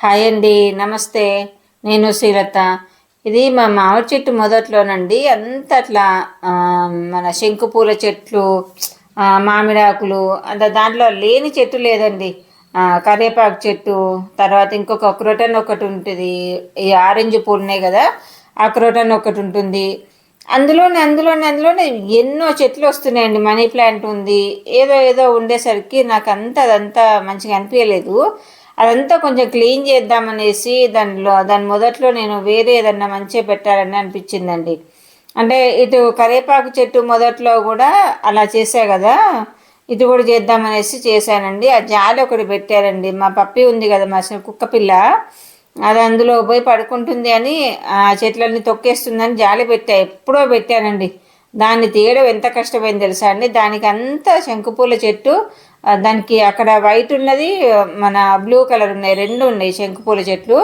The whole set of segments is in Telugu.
హాయ్ అండి నమస్తే. నేను శ్రీలత. ఇది మా మామిడి చెట్టు మొదట్లోనండి. అంత అట్లా మన శంకు పూల చెట్లు మామిడాకులు అంత దాంట్లో లేని చెట్టు లేదండి. కరివేపాకు చెట్టు తర్వాత ఇంకొక క్రోటన్ ఒకటి ఉంటుంది. ఈ ఆరెంజ్ పూలు ఉన్నాయి కదా ఆ క్రోటన్ ఒకటి ఉంటుంది. అందులోనే అందులోనే అందులోనే ఎన్నో చెట్లు వస్తున్నాయండి. మనీ ప్లాంట్ ఉంది. ఏదో ఏదో ఉండేసరికి నాకు అంత అదంతా మంచిగా అనిపించలేదు అదంతా కొంచెం క్లీన్ చేద్దామనేసి దానిలో దాని మొదట్లో నేను వేరే ఏదన్నా మంచిగా పెట్టాలని అనిపించిందండి. అంటే ఇటు కరివేపాకు చెట్టు మొదట్లో కూడా అలా చేసా కదా ఇది కూడా చేద్దామనేసి చేశానండి. ఆ జాలి ఒకటి పెట్టారండి. మా పప్పి ఉంది కదా మా కుక్క పిల్ల అది అందులో పోయి పడుకుంటుంది అని ఆ చెట్లన్నీ తొక్కేస్తుందని జాలి పెట్టా. ఎప్పుడో పెట్టానండి. దాన్ని తీయడం ఎంత కష్టమైంది తెలుసా అండి? దానికి అంతా శంకుపూల చెట్టు దానికి అక్కడ వైట్ ఉన్నది మన బ్లూ కలర్ ఉన్నాయి రెండు ఉన్నాయి శంకుపూల చెట్లు.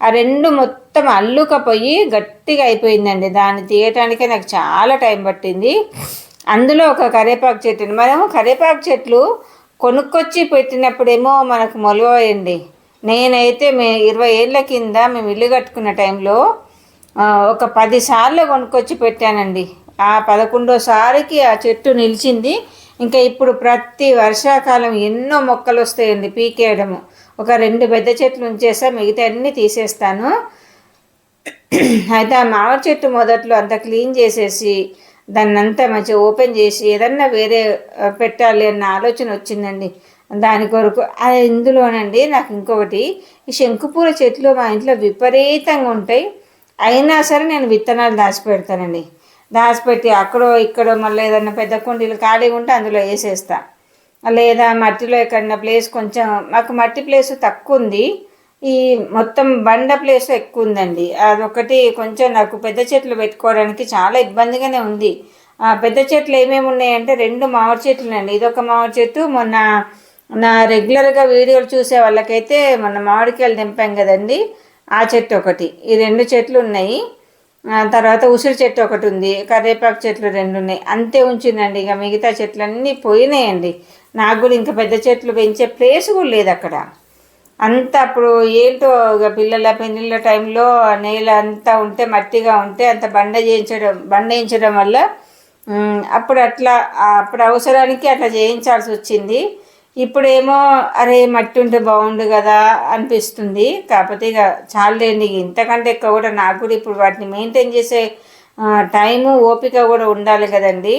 ఆ రెండు మొత్తం అల్లుకపోయి గట్టిగా అయిపోయిందండి. దాన్ని తీయటానికే నాకు చాలా టైం పట్టింది. అందులో ఒక కరివేపాకు చెట్టు మనము కరివేపాకు చెట్లు కొనుక్కొచ్చి పెట్టినప్పుడేమో మనకు మొలవయండి. నేనైతే మే ఇరవై ఏళ్ళ కింద మేము ఇల్లు కట్టుకున్న టైంలో ఒక పదిసార్లు కొనుక్కొచ్చి పెట్టానండి. ఆ పదకొండోసారికి ఆ చెట్టు నిలిచింది. ఇంకా ఇప్పుడు ప్రతి వర్షాకాలం ఎన్నో మొక్కలు వస్తాయండి పీకేయడము. ఒక రెండు పెద్ద చెట్లు ఉంచేసా మిగతా అన్నీ తీసేస్తాను. అయితే ఆ మామిడి చెట్టు మొదట్లో అంతా క్లీన్ చేసేసి దాన్ని అంతా మంచిగా ఓపెన్ చేసి ఏదన్నా వేరే పెట్టాలి అన్న ఆలోచన వచ్చిందండి. దాని కొరకు అది ఇందులోనండి నాకు ఇంకొకటి ఈ శంకుపూల చెట్లు మా ఇంట్లో విపరీతంగా ఉంటాయి. అయినా సరే నేను విత్తనాలు దాచిపెడతానండి. దాచిపెట్టి అక్కడో ఇక్కడో మళ్ళీ ఏదన్నా పెద్ద కుండీలు ఖాళీగా ఉంటే అందులో వేసేస్తా. లేదా మట్టిలో ఎక్కడన్నా ప్లేస్ కొంచెం మాకు మట్టి ప్లేస్ తక్కువ ఉంది. ఈ మొత్తం బండ ప్లేస్ ఎక్కువ ఉందండి. అదొకటి కొంచెం నాకు పెద్ద చెట్లు పెట్టుకోవడానికి చాలా ఇబ్బందిగానే ఉంది. ఆ పెద్ద చెట్లు ఏమేమి ఉన్నాయంటే రెండు మామిడి చెట్లు అండి ఇదొక మామిడి చెట్టు మొన్న నా రెగ్యులర్గా వీడియోలు చూసే వాళ్ళకైతే మొన్న మామిడికాయలు దింపాం కదండి. ఆ చెట్టు ఒకటి. ఈ రెండు చెట్లు ఉన్నాయి. తర్వాత ఉసిరి చెట్టు ఒకటి ఉంది కరివేపాకు చెట్లు రెండు ఉన్నాయి. అంతే ఉంచిందండి ఇక మిగతా చెట్లన్నీ పోయినాయండి. నాకు కూడా ఇంకా పెద్ద చెట్లు పెంచే ప్లేస్ కూడా లేదు అక్కడ. అంత అప్పుడు ఏంటో ఇక పిల్లల పెళ్ళిళ్ళ టైంలో నేల అంతా ఉంటే మట్టిగా ఉంటే అంత బండ చేయించడం బండ వేయించడం వల్ల అప్పుడు అట్లా అప్పుడు అవసరానికి అట్లా చేయించాల్సి వచ్చింది. ఇప్పుడేమో అరే మట్టి ఉంటే బాగుండు కదా అనిపిస్తుంది. కాకపోతే ఇక చాలండి ఇంతకంటే ఎక్కువ కూడా నాకు కూడా ఇప్పుడు వాటిని మెయింటైన్ చేసే టైము ఓపిక కూడా ఉండాలి కదండి.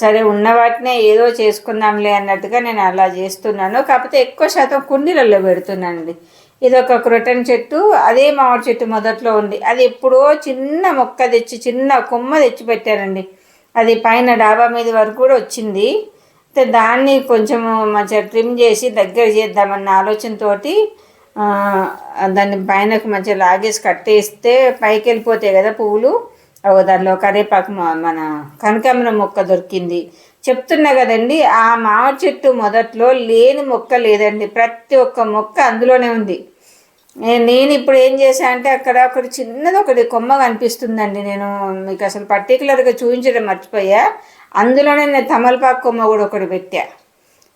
సరే ఉన్న వాటినే ఏదో చేసుకుందాంలే అన్నట్టుగా నేను అలా చేస్తున్నాను. కాకపోతే ఎక్కువ శాతం కుండీలలో పెడుతున్నానండి. ఇది ఒక క్రొటన్ చెట్టు అదే మామిడి చెట్టు మొదట్లో ఉంది. అది ఎప్పుడో చిన్న మొక్క తెచ్చి చిన్న కొమ్మ తెచ్చి పెట్టానండి. అది పైన డాబా మీద వరకు కూడా వచ్చింది. దాన్ని కొంచెం మంచిగా ట్రిమ్ చేసి దగ్గర చేద్దామన్న ఆలోచనతో దాన్ని పైనకు మంచిగా లాగేసి కట్టేస్తే పైకి వెళ్ళిపోతాయి కదా పువ్వులు. దానిలో కరివేపాకు మ- మన కనకాంబరం మొక్క దొరికింది. చెప్తున్నా కదండి ఆ మామిడి చెట్టు మొదట్లో లేని మొక్క లేదండి. ప్రతి ఒక్క మొక్క అందులోనే ఉంది. నేను ఇప్పుడు ఏం చేశా అంటే అక్కడ ఒకటి చిన్నది ఒకటి కొమ్మ కనిపిస్తుందండి. నేను మీకు అసలు పర్టికులర్గా చూపించడం మర్చిపోయా. అందులోనే నేను తమలపాకు కొమ్మ కూడా ఒకటి పెట్టా.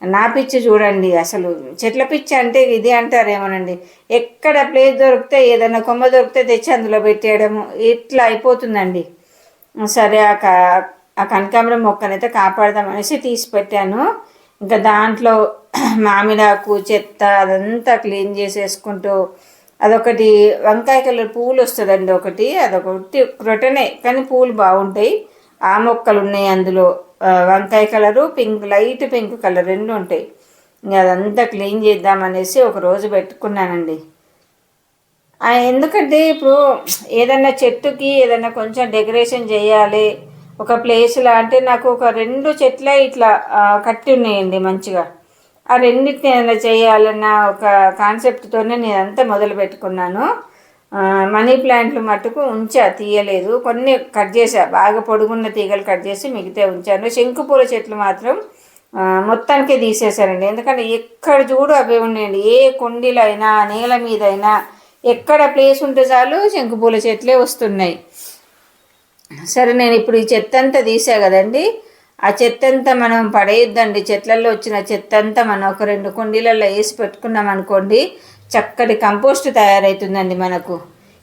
నా పిచ్చి చూడండి అసలు. చెట్ల పిచ్చి అంటే ఇది అంటారేమోనండి. ఎక్కడ ప్లేస్ దొరికితే ఏదైనా కొమ్మ దొరికితే తెచ్చి అందులో పెట్టేయడము ఇట్లా అయిపోతుందండి. సరే ఆ క ఆ కనకాంబరం మొక్కనైతే కాపాడదాం అనేసి తీసి పెట్టాను. ఇంకా దాంట్లో మామిడాకు చెత్త అదంతా క్లీన్ చేసేసుకుంటూ అదొకటి వంకాయ కలర్ పువ్వులు వస్తుందండి ఒకటి అదొకటి క్రొటనే కానీ పువ్వులు బాగుంటాయి. ఆ మొక్కలు ఉన్నాయి అందులో. వంకాయ colour pink light pink colour రెండు ఉంటాయి. ఇంకా అదంతా క్లీన్ చేద్దామనేసి ఒక రోజు పెట్టుకున్నానండి. ఎందుకంటే ఇప్పుడు ఏదన్నా చెట్టుకి ఏదన్నా కొంచెం డెకరేషన్ చేయాలి ఒక ప్లేస్లో అంటే నాకు ఒక రెండు చెట్లే ఇట్లా కట్టి ఉన్నాయండి మంచిగా. ఆ రెండింటిని ఏదైనా చేయాలన్న ఒక కాన్సెప్ట్తోనే నేను అంతా మొదలు పెట్టుకున్నాను. మనీ ప్లాంట్లు మట్టుకు ఉంచా తీయలేదు. కొన్ని కట్ చేసా బాగా పొడుగున్న తీగలు కట్ చేసి మిగతా ఉంచాను. శంకుపూల చెట్లు మాత్రం మొత్తానికే తీసేశానండి. ఎందుకంటే ఎక్కడ చూడు అవే ఉన్నాయండి. ఏ కుండీలో నేల మీదైనా ఎక్కడ ప్లేస్ ఉంటే చాలు శంకుపూల చెట్లే వస్తున్నాయి. సరే నేను ఇప్పుడు ఈ చెత్త అంతా తీసా కదండి. ఆ చెత్త అంతా మనం పడేయొద్దండి. చెట్లలో వచ్చిన చెత్త అంతా మనం ఒక రెండు కుండీలలో వేసి పెట్టుకున్నాం అనుకోండి చక్కటి కంపోస్ట్ తయారవుతుందండి మనకు.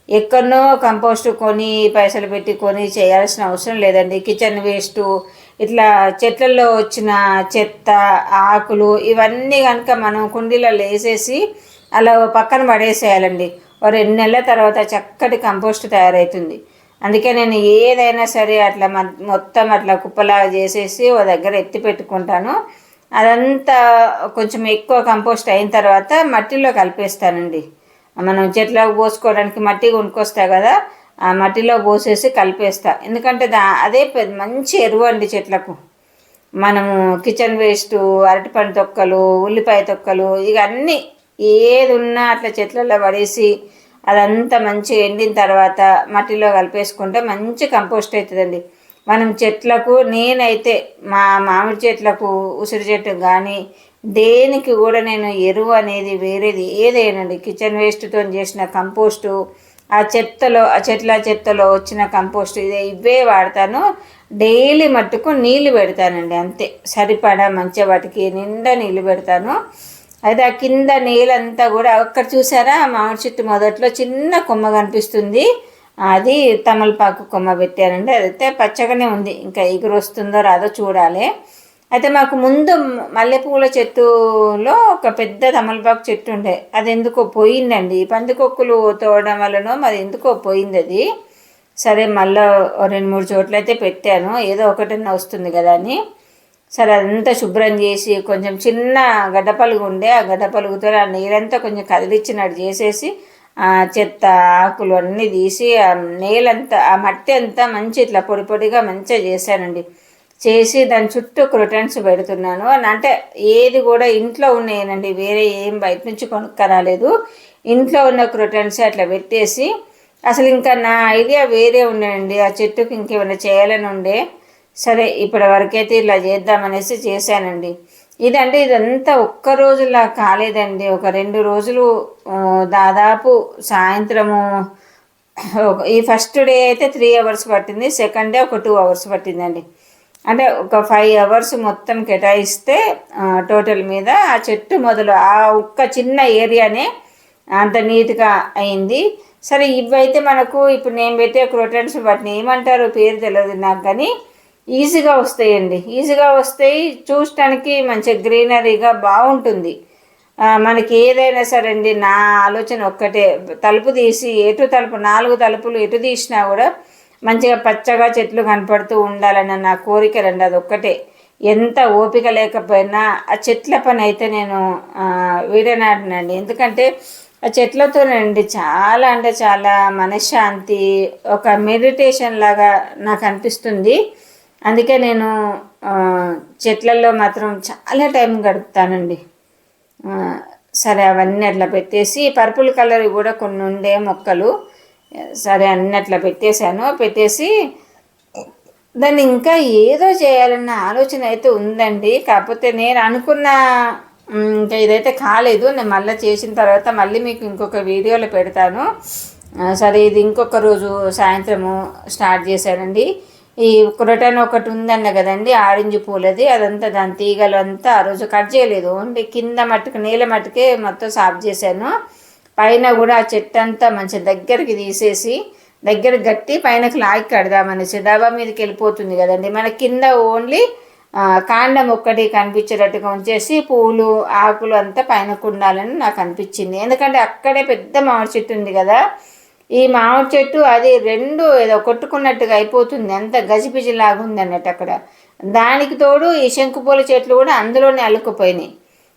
ఎక్కడనో కంపోస్ట్ కొని పైసలు పెట్టి కొని చేయాల్సిన అవసరం లేదండి. కిచెన్ వేస్ట్ ఇట్లా చెట్లలో వచ్చిన చెత్త ఆకులు ఇవన్నీ కనుక మనం కుండీలలో వేసేసి అలా పక్కన పడేసేయాలండి. ఓ రెండు నెలల తర్వాత చక్కటి కంపోస్ట్ తయారవుతుంది అందుకే నేను ఏదైనా సరే అట్లా మొత్తం అట్లా కుప్పలాగా చేసేసి ఓ దగ్గర ఎత్తి పెట్టుకుంటాను. అదంతా కొంచెం ఎక్కువ కంపోస్ట్ అయిన తర్వాత మట్టిలో కలిపేస్తానండి. మనం చెట్లకు పోసుకోవడానికి మట్టి కొనుక్కొస్తా కదా ఆ మట్టిలో పోసేసి కలిపేస్తా. ఎందుకంటే దా అదే మంచి ఎరువు అండి చెట్లకు. మనము కిచెన్ వేస్ట్ అరటిపండు తొక్కలు ఉల్లిపాయ తొక్కలు ఇక అన్నీ ఏది ఉన్నా అట్లా చెట్లలో పడేసి అదంతా మంచిగా ఎండిన తర్వాత మట్టిలో కలిపేసుకుంటే మంచి కంపోస్ట్ అవుతుందండి మనం చెట్లకు నేనైతే మా మామిడి చెట్లకు ఉసిరి చెట్టు కానీ దేనికి కూడా నేను ఎరువు అనేది వేరేది ఏదేనండి. కిచెన్ వేస్ట్తో చేసిన కంపోస్టు ఆ చెత్తలో ఆ చెట్ల చెత్తలో వచ్చిన కంపోస్ట్ ఇదే ఇవే వాడతాను. డైలీ మట్టుకు నీళ్ళు పెడతానండి అంతే. సరిపడా మంచిగా వాటికి నిండా నీళ్ళు పెడతాను. అయితే ఆ కింద నేలంతా కూడా అక్కడ చూసారా? మామిడి చెట్టు మొదట్లో చిన్న కొమ్మ కనిపిస్తుంది. అది తమలపాకు కొమ్మ పెట్టానండి అదైతే పచ్చగానే ఉంది. ఇంకా ఎగురు వస్తుందో రాదో చూడాలి. అయితే మాకు ముందు మల్లెపూల చెట్టులో ఒక పెద్ద తమలపాకు చెట్టు ఉండే. అది ఎందుకో పోయిందండి. పందికొక్కులు తోవడం వల్లనో మరి ఎందుకో పోయింది అది. సరే మళ్ళీ రెండు మూడు చోట్ల అయితే పెట్టాను. ఏదో ఒకటన్నా వస్తుంది కదా అని. సరే అదంతా శుభ్రం చేసి కొంచెం చిన్న గడ్డపలుగు ఉండే ఆ గడ్డపలుగుతో ఆ నీరంతా కొంచెం కదిలిచ్చినట్టు చేసేసి ఆ చెత్త ఆకులు అన్నీ తీసి ఆ నేలంతా ఆ మట్టి అంతా మంచి ఇట్లా పొడి పొడిగా మంచిగా చేశానండి. చేసి దాని చుట్టూ క్రొటన్స్ పెడుతున్నాను. అని అంటే ఏది కూడా ఇంట్లో ఉన్నాయనండి వేరే ఏం బయట నుంచి కొనుక్కరాలేదు. ఇంట్లో ఉన్న క్రొటన్స్ అట్లా పెట్టేసి అసలు ఇంకా నా ఐడియా వేరే ఉన్నాయండి. ఆ చెట్టుకి ఇంకేమైనా చేయాలని ఉండే సరే ఇప్పటి వరకైతే ఇలా చేద్దామనేసి చేశానండి. ఇదంటే ఇదంతా ఒక్క రోజులా కాలేదండి. ఒక రెండు రోజులు దాదాపు సాయంత్రము ఈ ఫస్ట్ డే అయితే త్రీ అవర్స్ పట్టింది. సెకండ్ డే ఒక టూ అవర్స్ పట్టిందండి. అంటే ఒక ఫైవ్ అవర్స్ మొత్తం కేటాయిస్తే టోటల్ మీద ఆ చెట్టు మొదలు ఆ ఒక్క చిన్న ఏరియానే అంత నీట్గా అయింది. సరే ఇవైతే మనకు ఇప్పుడు నేను పెట్టే క్రోటన్స్ వాటిని ఏమంటారో పేరు తెలియదు నాకు కానీ ఈజీగా వస్తాయండి. ఈజీగా వస్తాయి చూడటానికి మంచి గ్రీనరీగా బాగుంటుంది. మనకి ఏదైనా సరే అండి నా ఆలోచన ఒక్కటే. తలుపు తీసి ఎటు తలుపు నాలుగు తలుపులు ఎటు తీసినా కూడా మంచిగా పచ్చగా చెట్లు కనపడుతూ ఉండాలన్న నా కోరిక రండి అది ఒక్కటే. ఎంత ఓపిక లేకపోయినా ఆ చెట్ల పని అయితే నేను వీడనాడినండి ఎందుకంటే ఆ చెట్లతోనండి చాలా అంటే చాలా మనశ్శాంతి ఒక మెడిటేషన్ లాగా నాకు అనిపిస్తుంది. అందుకే నేను చెట్లలో మాత్రం చాలా టైం గడుపుతానండి. సరే అవన్నీ అట్లా పెట్టేసి పర్పుల్ కలర్ కూడా కొన్ని ఉండే మొక్కలు సరే అన్నీ అట్లా పెట్టేశాను. పెట్టేసి దాన్ని ఇంకా ఏదో చేయాలన్న ఆలోచన అయితే ఉందండి. కాకపోతే నేను అనుకున్న ఇంకా ఇదైతే కాలేదు. నేను మళ్ళీ చేసిన తర్వాత మళ్ళీ మీకు ఇంకొక వీడియోలో పెడతాను. సరే ఇది ఇంకొక రోజు సాయంత్రము స్టార్ట్ చేశానండి. ఈ క్రొటన్ ఒకటి ఉందన్న కదండి ఆరెంజ్ పూలది అదంతా దాని తీగలు అంతా ఆ రోజు కట్ చేయలేదు. ఓన్లీ కింద మట్టుకు నీళ్ళ మట్టుకే మొత్తం సాఫ్ చేశాను. పైన కూడా ఆ చెట్టు అంతా మంచి దగ్గరికి తీసేసి దగ్గర గట్టి పైనకి లాగి కడదామనేసి డాబా మీదకి వెళ్ళిపోతుంది కదండి. మన కింద ఓన్లీ కాండం ఒక్కటి కనిపించేటట్టుగా ఉంచేసి పూలు ఆకులు అంతా పైన ఉండాలని నాకు అనిపించింది. ఎందుకంటే అక్కడే పెద్ద మామిడి చెట్టు ఉంది కదా ఈ మామిడి చెట్టు అది రెండు ఏదో కొట్టుకున్నట్టుగా అయిపోతుంది. అంత గజిపిజిలాగా ఉంది అన్నట్టు అక్కడ. దానికి తోడు ఈ శంకుపూల చెట్లు కూడా అందులోనే అల్లుకుపోయినాయి.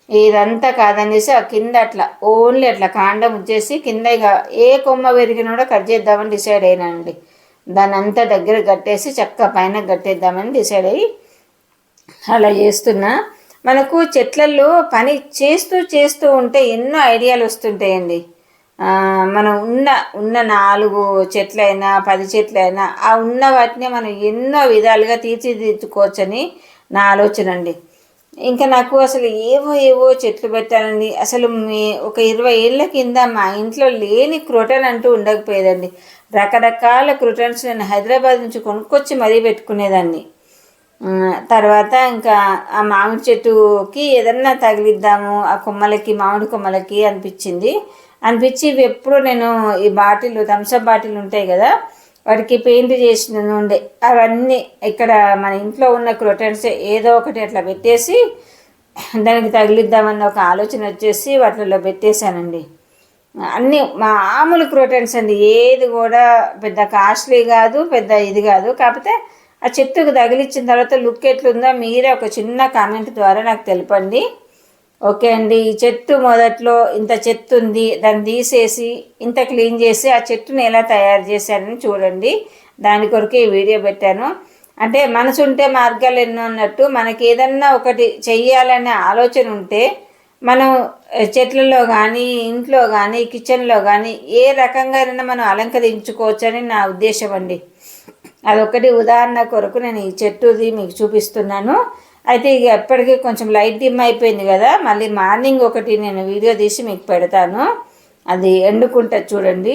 ఇదంతా కాదనేసి ఆ కింద అట్లా ఓన్లీ అట్లా కాండం వచ్చేసి కింద ఇక ఏ కొమ్మ పెరిగినా కూడా కట్ చేద్దామని డిసైడ్ అయినానండి దాని అంతా దగ్గర కట్టేసి చక్క పైన కట్టేద్దామని డిసైడ్ అయ్యి అలా చేస్తున్నా. మనకు చెట్లలో పని చేస్తూ చేస్తూ ఉంటే ఎన్నో ఐడియాలు వస్తుంటాయండి. మనం ఉన్న ఉన్న నాలుగు చెట్లైనా పది చెట్లైనా ఆ ఉన్న వాటిని మనం ఎన్నో విధాలుగా తీర్చిదిద్దుకోవచ్చని నా ఆలోచన అండి. ఇంకా నాకు అసలు ఏవో ఏవో చెట్లు పెట్టాలండి అసలు మీ ఒక ఇరవై ఏళ్ళ కింద మా ఇంట్లో లేని క్రోటన్ అంటూ ఉండకపోయేదండి. రకరకాల క్రోటన్స్ నేను హైదరాబాద్ నుంచి కొనుక్కొచ్చి మరీ పెట్టుకునేదాన్ని. తర్వాత ఇంకా ఆ మామిడి చెట్టుకి ఏదన్నా తగిలిద్దాము ఆ కొమ్మలకి మామిడి కొమ్మలకి అనిపించింది. అనిపించి ఇవి ఎప్పుడు నేను ఈ బాటిల్ థమ్స్అప్ బాటిల్ ఉంటాయి కదా వాటికి పెయింట్ చేసిన ఉండే. అవన్నీ ఇక్కడ మన ఇంట్లో ఉన్న క్రొటన్స్ ఏదో ఒకటి అట్లా పెట్టేసి దానికి తగిలిద్దామన్న ఒక ఆలోచన వచ్చేసి వాటిలో పెట్టేశానండి. అన్నీ మామూలు క్రోటన్స్ అండి. ఏది కూడా పెద్ద కాస్ట్లీ కాదు పెద్ద ఇది కాదు. కాకపోతే ఆ చెట్టుకు తగిలిచ్చిన తర్వాత లుక్ ఎట్లుందో మీరే ఒక చిన్న కామెంట్ ద్వారా నాకు తెలపండి. ఓకే అండి. ఈ చెట్టు మొదట్లో ఇంత చెత్త ఉంది. దాన్ని తీసేసి ఇంత క్లీన్ చేసి ఆ చెట్టుని ఎలా తయారు చేశానని చూడండి. దాని కొరకు ఈ వీడియో పెట్టాను. అంటే మనసు ఉంటే మార్గాలు ఎన్నో అన్నట్టు మనకి ఏదన్నా ఒకటి చెయ్యాలనే ఆలోచన ఉంటే మనం చెట్లలో కానీ ఇంట్లో కానీ కిచెన్లో కానీ ఏ రకంగానైనా మనం అలంకరించుకోవచ్చని నా ఉద్దేశం అండి. అదొకటి ఉదాహరణ కొరకు నేను ఈ చెట్టుది మీకు చూపిస్తున్నాను. అయితే ఇక ఎప్పటికీ కొంచెం లైట్ డిమ్ అయిపోయింది కదా మళ్ళీ మార్నింగ్ ఒకటి నేను వీడియో తీసి మీకు పెడతాను. అది ఎండుకుంటుంది చూడండి.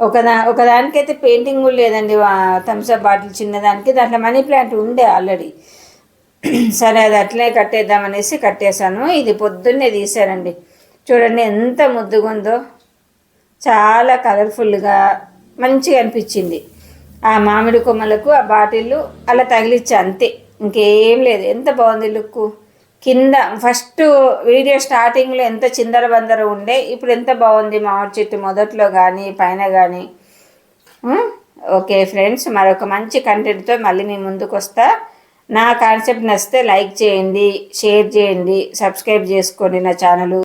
ఒకదా ఒకదానికైతే పెయింటింగ్ కూడా లేదండి థమ్స్అప్ బాటిల్ చిన్నదానికి దాంట్లో మనీ ప్లాంట్ ఉండే ఆల్రెడీ. సరే అది అట్లే కట్టేద్దామనేసి కట్టేశాను. ఇది పొద్దున్నే తీసానండి చూడండి ఎంత ముద్దుగా ఉందో చాలా కలర్ఫుల్గా మంచిగా అనిపించింది. ఆ మామిడి కొమ్మలకు ఆ బాటిల్ అలా తగిలిచ్చా అంతే. ఇంకేం లేదు. ఎంత బాగుంది లుక్ కింద ఫస్ట్ వీడియో స్టార్టింగ్లో ఎంత చిందర బందర ఉండే ఇప్పుడు ఎంత బాగుంది మామిడి చెట్టు మొదట్లో కానీ పైన కానీ ఓకే ఫ్రెండ్స్ మరొక మంచి కంటెంట్తో మళ్ళీ మీ ముందుకు వస్తా నా కాన్సెప్ట్ నచ్చితే లైక్ చేయండి షేర్ చేయండి సబ్స్క్రైబ్ చేసుకోండి నా ఛానల్.